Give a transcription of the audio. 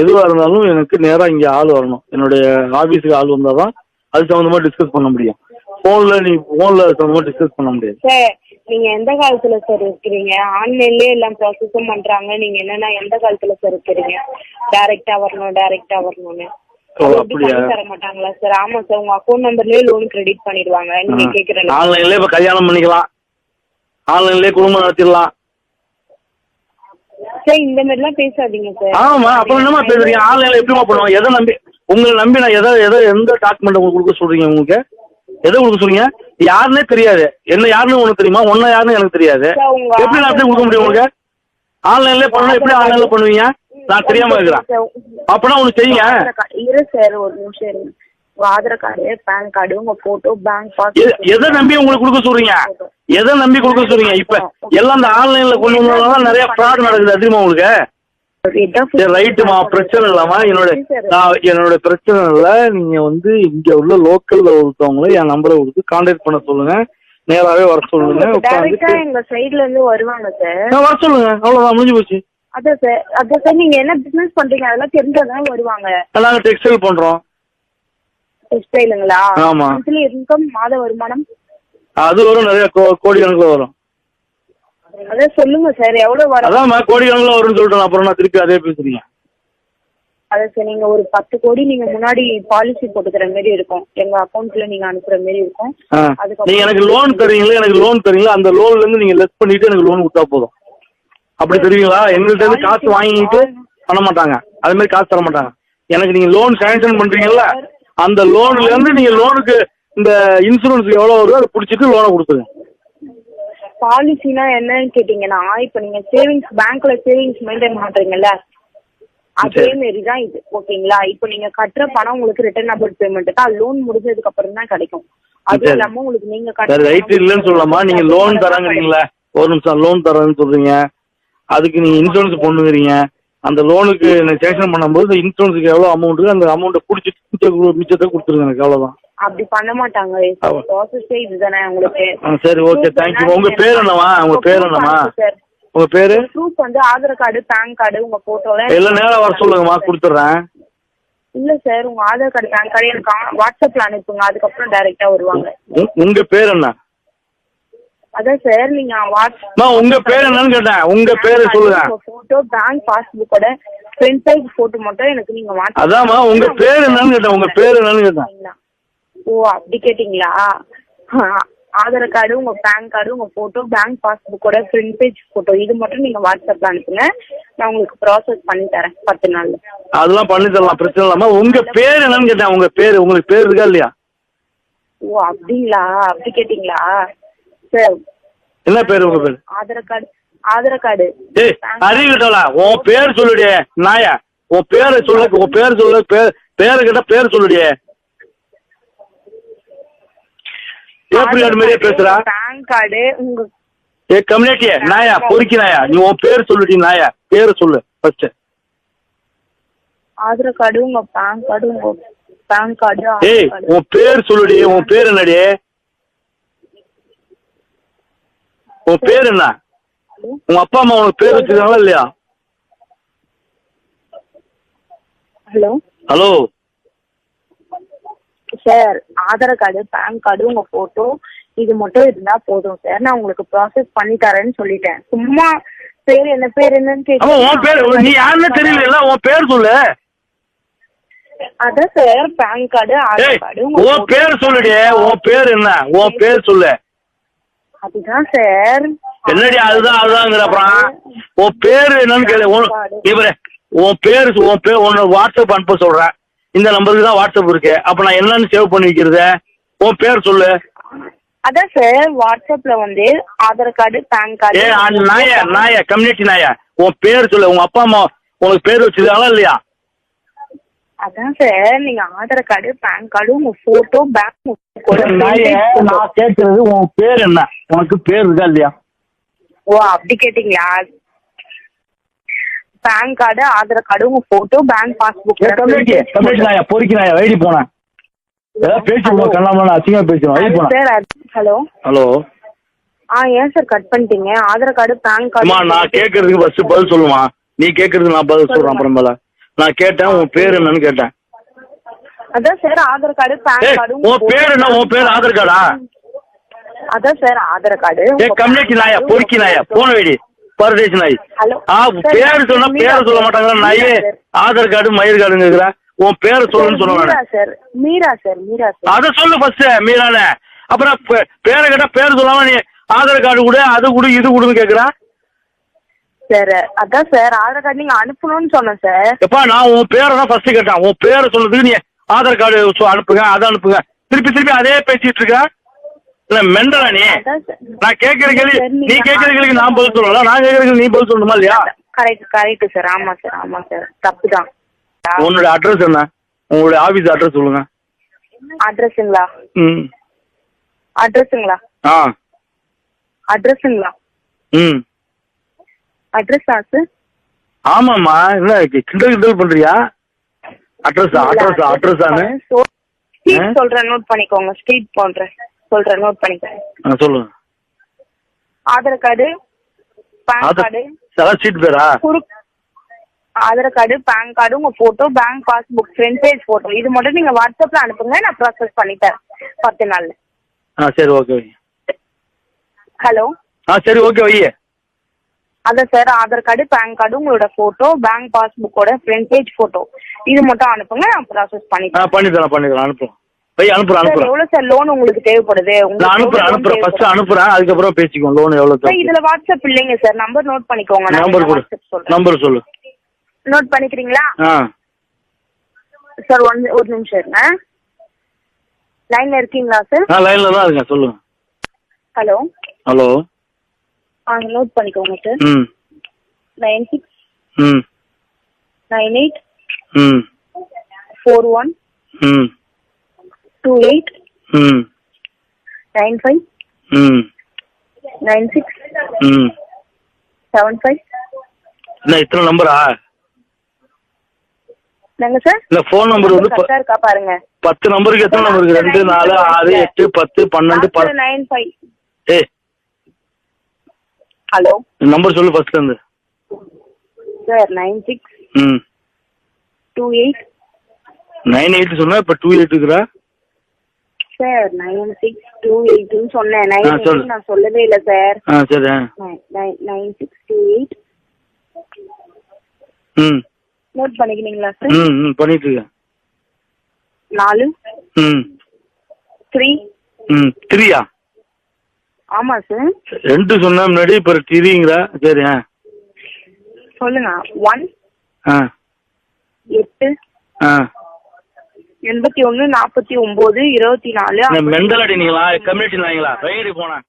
எதுவா இருந்தாலும் எனக்கு நேரா இங்க ஆள் வரணும். என்னுடைய ஆபீஸுக்கு ஆள் வந்தாதான் அது சம்பந்தமா டிஸ்கஸ் பண்ண முடியும். போன்ல நீ போன்ல சம்பந்தமா டிஸ்கஸ் பண்ண முடியாது. சார் நீங்க எந்த காலத்துல சார் இருக்கிறீங்க? ஆன்லைன்லயே எல்லாம் ப்ராசஸும் பண்றாங்க. நீங்க என்னன்னா எந்த காலத்துல சார் இருக்கிறீங்க? டைரக்டா வரணும் டைரக்டா வரணும்னு. தர மாட்டாங்களா சார் ஆமா சார் உங்க அக்கௌண்ட் நம்பர்லயே லோன் கிரெடிட் பண்ணிடுவாங்க. நீங்க கேக்குற ஆன்லைன்லயே இப்ப கல்யாணம் பண்ணிக்கலாம். ஆன்லைன்லயே குடும்பம் நடத்திடலாம். சார் இந்த மாதிரிலாம் பேசாதீங்க சார். ஆமா அப்புறம் என்னமா பேசுறீங்க? ஆன்லைன்ல எப்படிமா பண்ணுவாங்க? எதை நம்பி உங்களை நம்பி நான் எதை எதை எந்த டாக்குமெண்ட் உங்களுக்கு கொடுக்க சொல்றீங்க உங்களுக்கு? எதை கொடுக்க சொல்றீங்க? யாருன்னே தெரியாது. என்ன யாருன்னு உனக்கு தெரியுமா? ஒன்ன யாருன்னு எனக்கு தெரியாது. எப்படி நான் கொடுக்க முடியும் உங்களுக்கு? ஆன்லைன்லயே பண்ணணும் எப்படி ஆன்லைன்ல பண்ணுவீங்க? நான் தெரியாம இருக்கிறேன். அப்பனா ஒண்ணு செய்யுங்க. ஆதார் கார்டு இரு சார் ஒரு நிமிஷம் இருங்க. உங்க ஆதார் கார்டு பேன் கார்டு உங்க போட்டோ பேங்க் பாஸ் எதை நம்பி உங்களுக்கு கொடுக்க சொல்றீங்க? எதை நம்பி கொடுக்க சொல்றீங்க? இப்ப எல்லாம் இந்த ஆன்லைன்ல கொண்டு வந்ததுனால நிறைய ஃப்ராட் நடக்குது. அது தெரியுமா உங்களுக்கு? ரைட்டுமா பிரச்சனை இல்லாம என்னோட நான் என்னோட பிரச்சனை இல்ல. நீங்க வந்து இங்க உள்ள லோக்கல்ல ஒருத்தவங்கள என் நம்பரை கொடுத்து கான்டாக்ட் பண்ண சொல்லுங்க. நேராவே வர சொல்லுங்க. எங்க சைடுல இருந்து வருவாங்க சார் வர சொல்லுங்க. அவ்வளவுதான் முடிஞ்சு போச்சு. அதான் சார் அதான் சார் நீங்க என்ன பிசினஸ் பண்றீங்க? அதெல்லாம் தெரிஞ்சாதான் வருவாங்க. நாங்க டெக்ஸ்டைல் பண்றோம். டெக்ஸ்டைலுங்களா ஆமா. மந்த்லி இன்கம் மாத வருமானம்? அது வரும் நிறைய கோடி கணக்குல வரும். அதான் சொல்லுங்க சார் எவ்வளவு வரும்? அதான்மா கோடி கணக்குல வரும்னு சொல்லிட்டேன் அப்புறம் நான் திருப்பி அதே பேசுறீங்க. அதான் சார் நீங்க ஒரு பத்து கோடி நீங்க முன்னாடி பாலிசி போட்டுக்கிற மாதிரி இருக்கும். எங்க அக்கௌண்ட்ல நீங்க அனுப்புற மாதிரி இருக்கும். நீங்க எனக்கு லோன் தரீங்களா எனக்கு லோன் தரீங்களா அந்த லோன்ல இருந்து நீங்க லெஸ் பண்ணிட்டு எனக்கு லோன் கொடுத்தா போதும். அப்படி தெரியுங்களா எங்கள்கிட்ட இருந்து காசு வாங்கிட்டு பண்ண மாட்டாங்க. அது மாதிரி காசு தர மாட்டாங்க. எனக்கு நீங்க லோன் சாங்ஷன் பண்றீங்கல்ல அந்த லோன்ல இருந்து நீங்க லோனுக்கு இந்த இன்சூரன்ஸ் எவ்வளவு வருதோ அதை பிடிச்சிட்டு லோனை கொடுத்துருங்க. பாலிசினா என்னன்னு கேட்டீங்கன்னா இப்ப நீங்க சேவிங்ஸ் பேங்க்ல சேவிங்ஸ் மெயின்டைன் பண்றீங்கல்ல அதே. மாரி தான் இது. ஓகேங்களா? இப்போ நீங்க கட்டுற பணம் உங்களுக்கு ரிட்டர்ன் அபவுட் பேமெண்ட் தான். லோன் முடிஞ்சதுக்கு அப்புறம் தான் கிடைக்கும். அது. இல்லாம உங்களுக்கு நீங்க சரி ரைட் இல்லைன்னு சொல்லலாமா? நீங்க லோன் தராங்கிறீங்களா? ஒரு நிமிஷம் லோன் தரேன்னு சொல்றீங்க. அதுக்கு நீங்க இன்சூரன்ஸ் பண்ணுங்கிறீங்க அந்த லோனுக்கு சேங்ஷன் பண்ணும்போது இன்சூரன்ஸுக்கு எவ்வளவு அமௌண்ட் அந்த அமௌண்ட்டை பிடிச்சிட்டு மிச்ச- மிச்சத்தை கொடுத்துருங்க எனக்கு அவ்வளவுதான். அப்படி பண்ண மாட்டாங்க. ப்ராசஸே இதுதானே உங்களுக்கு. சரி ஓகே தேங்க்யூ உங்க பேர் என்னவா உங்க பேர் என்னவா சார். உங்க பேரு? ப்ரூஃப் வந்து ஆதார் கார்டு பேன் கார்டு உங்க போட்டோல எல்லாம் நேரம் வர சொல்லுங்கம்மா கொடுத்துட்றேன் இல்ல சார் உங்க ஆதார் கார்டு பேன் கார்டு எனக்கு வாட்ஸ்அப்ல அனுப்புங்க அதுக்கப்புறம் டைரக்டா வருவாங்க. உங்க பேர் என்ன? அதான் சார் நீங்க உங்க பேர் என்னன்னு கேட்டேன். உங்க பேரு சொல்லுங்க. போட்டோ பேங்க் பாஸ்புக்கோட ஃப்ரண்ட் சைஸ் போட்டோ மட்டும் எனக்கு நீங்க வாட்ஸ்அப் அதாம்மா உங்க பேர் என்னன்னு கேட்டேன் உங்க பேர் என்னன்னு கேட்டேன். ஓ அப்படி கேட்டிங்களா? ஆதார் கார்டு உங்க பேன் கார்டு உங்க போட்டோ பேங்க் பாஸ்புக்கோட ஃப்ரண்ட் பேஜ் போட்டோ இது மட்டும் நீங்க வாட்ஸ்அப்ல அனுப்புங்க. நான் உங்களுக்கு ப்ராசஸ் பண்ணி தரேன் பத்து நாள்ல. அதெல்லாம் பண்ணி தரலாம் பிரச்சனை இல்லாம உங்க பேர் என்னன்னு கேட்டேன் உங்க பேர் உங்களுக்கு பேர் இருக்கா இல்லையா? ஓ அப்படிங்களா? அப்படி கேட்டிங்களா? சார். என்ன பேர் உங்க பேர்? ஆதார் கார்டு ஆதார் கார்டு ஏய் அறிவிட்டல உன் பேர் சொல்லுடியே நாயா. உன் பேரை சொல்லு உன் பேர் சொல்லு பேர் பேரை கேட்டா பேர் சொல்லுடியே எப்படி அது மாதிரியே பேசுறா. பேன் கார்டு உங்க ஏ கம்யூனிட்டியே நாயா பொறுக்கி நாயா. நீ உன் பேர் சொல்லுடி நாயா. பேரை சொல்லு ஃபர்ஸ்ட் ஆதார் கார்டு உங்க பேன் கார்டு உங்க பேன் கார்டு ஏய் உன் பேர் சொல்லுடி உன் பேர் என்னடி? உன் பேர் என்ன? உங்க அப்பா அம்மா உனக்கு பேர் வச்சிருக்காங்களா இல்லையா? Hello. Hello. Sir Aadhaar card PAN card உங்க போட்டோ இது மட்டும் இருந்தா போதும் சார். நான் உங்களுக்கு ப்ராசஸ் பண்ணி தரேன்னு சொல்லிட்டேன். சும்மா பேர் என்ன பேர் என்னன்னு பேர் நீ யாருன்னு தெரியல உன் பேர் சொல்லு. அதான் sir PAN card Aadhaar card உன். பேர் சொல்லுடி உன் பேர் என்ன? உன் பேர் சொல்லு. அதுதான் சார். என்னடி அதுதான் அதுதாங்கிற அப்புறம் உன் பேர் என்னன்னு கேளு. இவரே உன் பேர் உன் பேர் உன்னோட வாட்ஸ்அப் அனுப்ப சொல்றேன். இந்த நம்பருக்கு தான் வாட்ஸ்அப் இருக்கு. அப்ப நான் என்னன்னு சேவ் பண்ணி வைக்கிறது? உன் பேர் சொல்லு. அதான் சார் வாட்ஸ்அப்ல வந்து ஆதார் கார்டு பேன் ஏ கார்டு அந்த நாய நாய கம்யூனிட்டி நாய? உன் பேர் சொல்லு. உங்க அப்பா அம்மா உனக்கு பேர் வச்சிருக்காங்களா இல்லையா? அதான் சார் நீங்க ஆதார் கார்டு பேன் கார்டு உங்க போட்டோ பேங்க் நான் கேட்கறது உன் பேர் என்ன? உனக்கு பேர் இருக்கா இல்லையா? ஓ அப்படி கேட்டிங்களா? பேன் கார்டு ஆதார் கார்டு உங்க photo bank passbook community community நாயா பொறுக்கி நாயா வைடி போனேன். ஏதாவது பேசிடுவோம் அசிங்கமா பேசிடுவோம் சார் ஹலோ ஹலோ ஆ ஏன் சார் கட் பண்ணிட்டீங்க? ஆதார் கார்டு பேன் கார்டு நான் கேட்கறதுக்கு ஃபர்ஸ்ட் பதில் சொல்லுமா? நீ கேட்கறதுக்கு நான் பதில் சொல்றேன் அப்புறமேல நான் கேட்டேன் உன் பேர் என்னன்னு கேட்டேன். அதான் sir Aadhaar card PAN card உன் பேர் என்ன? உன் பேர் ஆதார் கார்டா அதான் சார் ஆதார் கார்டு. ஏ கம்யூனிட்டி நாயா? பொறுக்கி நாயா? போன வேடி. பரதேசி நாய். ஆ பேர் சொன்னா பேரை சொல்ல மாட்டாங்க நாயே. ஆதார் கார்டு மயிர் கார்டுங்கிற உன் பேரை சொல்லுன்னு சொல்லுவாங்க sir. Meera sir Meera sir. அதை சொல்லு ஃபர்ஸ்ட் மீரானே அப்புறம் பேரை கேட்டா பேர் சொல்லாம நீ ஆதார் கார்டு கொடு அது கொடு இது கொடுன்னு கேக்குறா. சார் அதான் சார் ஆதார் கார்டு நீங்க அனுப்பணும்னு சொன்னேன் சார். எப்பா நான் உன் பேரை தான் ஃபர்ஸ்ட் கேட்டேன். உன் பேரை சொல்றதுக்கு நீ ஆதார் கார்டு அனுப்புங்க அதை அனுப்புங்க. திருப்பி திருப்பி அதே பேசிட்டு இருக்க. இல்ல மெண்டலா நீ நான் கேட்கிற கேள்வி நீ கேட்கிற கேள்விக்கு நான் பதில் சொல்லலாம் நான் கேட்கிற கேள்வி நீ பதில் சொல்லணுமா இல்லையா? Correct correct sir. ஆமா சார் ஆமா சார். தப்பு தான் உன்னோட அட்ரஸ் என்ன? உங்களுடைய ஆபீஸ் அட்ரஸ் சொல்லுங்க. அட்ரஸுங்களா ம். அட்ரஸுங்களா ஆ. அட்ரஸுங்களா ம். அட்ரஸா சார்? ஆமாம்மா. என்ன கிண்டல் கிண்டல் பண்றியா? அட்ரஸ் அட்ரஸ் அட்ரஸானு ஸ்ட்ரீட்? சொல்றேன் நோட் பண்ணிக்கோங்க. ஸ்ட்ரீட் போன்றேன் சொல்றேன் நோட் பண்ணிக்கோங்க ஆ சொல்லுங்க. ஆதார் கார்டு பேன் கார்டு சீட் பேரா? ஆதார் கார்டு பேன் கார்டு உங்க photo bank passbook front page photo இது மட்டும் நீங்க வாட்ஸ்அப்ல அனுப்புங்க நான் ப்ராசஸ் பண்ணி தரேன் பத்து நாள்ல. ஆ சரி ஓகே ஹலோ ஆ சரி ஓகே வை அதான் sir Aadhaar card PAN card உங்களோட போட்டோ பேங்க் பாஸ்புக்கோட ஃப்ரண்ட் பேஜ் போட்டோ இது மட்டும் அனுப்புங்க நான் ப்ராசஸ் பண்ணி ஆ தரேன் பண்ணி தரேன் பண்ணி தரேன் அனுப்புறேன். வை அனுப்புறேன் சார் அனுப்புறேன். எவ்வளவு சார் லோன் உங்களுக்கு தேவைப்படுது? நான் அனுப்புறேன் எவ்வளவு அனுப்புறேன். ஃபர்ஸ்ட்? அனுப்புறேன் அதுக்கப்புறம் பேசிக்குவோம். லோன் எவ்வளோ சார் இதுல வாட்ஸ்அப் இல்லைங்க சார் நம்பர் நோட் பண்ணிக்கோங்க. நம்பர் கொடு. நம்பர் சொல்லு. நோட் பண்ணிக்கிறீங்களா? சார் ஒன் ஒரு நிமிஷம் இருங்க. லைன்ல இருக்கீங்களா சார் நான் லைனில் தான் இருக்கேன். சொல்லுங்க ஹலோ ஹலோ ஆ நோட் பண்ணிக்கோங்க சார் ம். நைன் சிக்ஸ் ம். நைன் எயிட் ம். ஃபோர் ஒன் ம். Two eight nine five nine six seven five என்ன இத்தனை நம்பரா என்னங்க சார் இல்லை ஃபோன் நம்பர் வந்து ப- கரெக்டா இருக்கா பாருங்க. பத்து நம்பருக்கு எத்தனை நம்பர் இருக்கு? ரெண்டு நாலு ஆறு எட்டு பத்து பன்னெண்டு ப நைன் ஃபைவ் ஏய் ஹலோ நம்பர் சொல்லு ஃபர்ஸ்ட் இருந்து. சார் நைன் சிக்ஸ் ம். டூ எயிட் நைன் எயிட் சொன்னா இப்போ டூ எயிட் இருக்கிறா சார். நைன் சிக்ஸ் டூ எயிட்னு சொன்னேன். நைன் சொல்லு. எயிட் நான் சொல்லவே இல்லை சார். ஆ சரி ஆ. நைன் சிக்ஸ் டூ எயிட் ம். நோட் பண்ணிக்கிறீங்களா சார்? ம் ம் பண்ணிட்டு இருக்கேன் நாலு. ம். த்ரீ ம் த்ரீயா ஆமா சார். ரெண்டு சொன்ன முன்னாடி இப்போ த்ரீங்கிறா சரி ஆ. சொல்லுங்க. ஒன் ஆ. எட்டு. ஆ. எண்பத்தி ஒன்று நாற்பத்தி ஒம்பது இருபத்தி நாலு மெண்டல் அடி நீங்களா கம்யூனிட்டி நாய்ங்களா போனேன்.